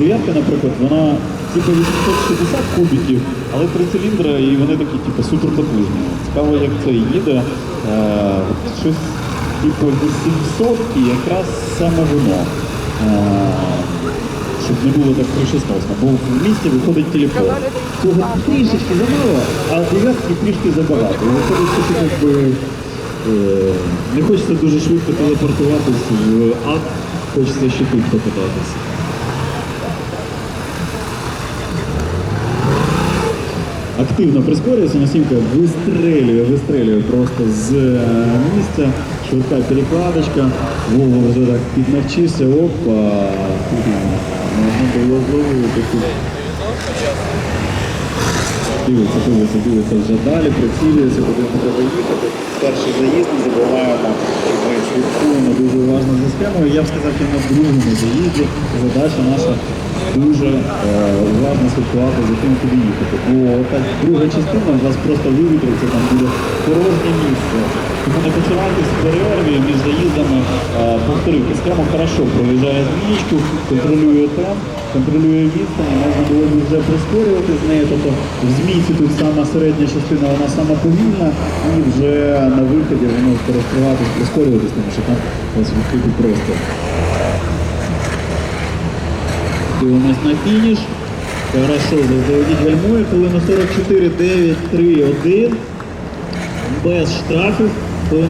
Дев'ятка, наприклад, вона типу 860 кубиків, але три циліндри і вони такі, типу, суперпотужні. Цікаво, як це їде. Е, щось типу 800 і якраз саме воно. Е, щоб не було так кришесносно, бо в місті виходить телефон. Цього трішечки замало, а дев'ятки трішки забагато. І виходить, що ти якби е, не хочеться дуже швидко телепортуватись в ад, хочеться ще тут покататися. Активно прискорюється, Насімка вистрелює, вистрелює просто з е, місця, швидка перекладочка, Вова вже так піднавчився, опа, можна було зловити тут. Дивиться, дивиться, дивиться вже далі, прицілюється, куди треба їхати. Перший заїзд не забуваємо, що ми слідкуємо дуже схемою. Я б сказав, що на другому заїзді задача наша дуже е, уважно слідкувати за тим, куди їхати. Бо так друга частина у вас просто вивітриться, там буде порожнє місце. Тому не починайте з перерві між заїздами е, повторити. Схема хорошо проїжджає змінічку, контролює темп, контролює відстань, можна було б вже прискорювати з нею. Тобто в змійці тут сама середня частина, вона сама повільна, і вже на виході воно розкриватись, прискорюватись, тому що там відкритий простір. Дивимось на фініш. Хорошо, заздалегідь гальмує, хвилина 44, 9, 3, 1. Без штрафів.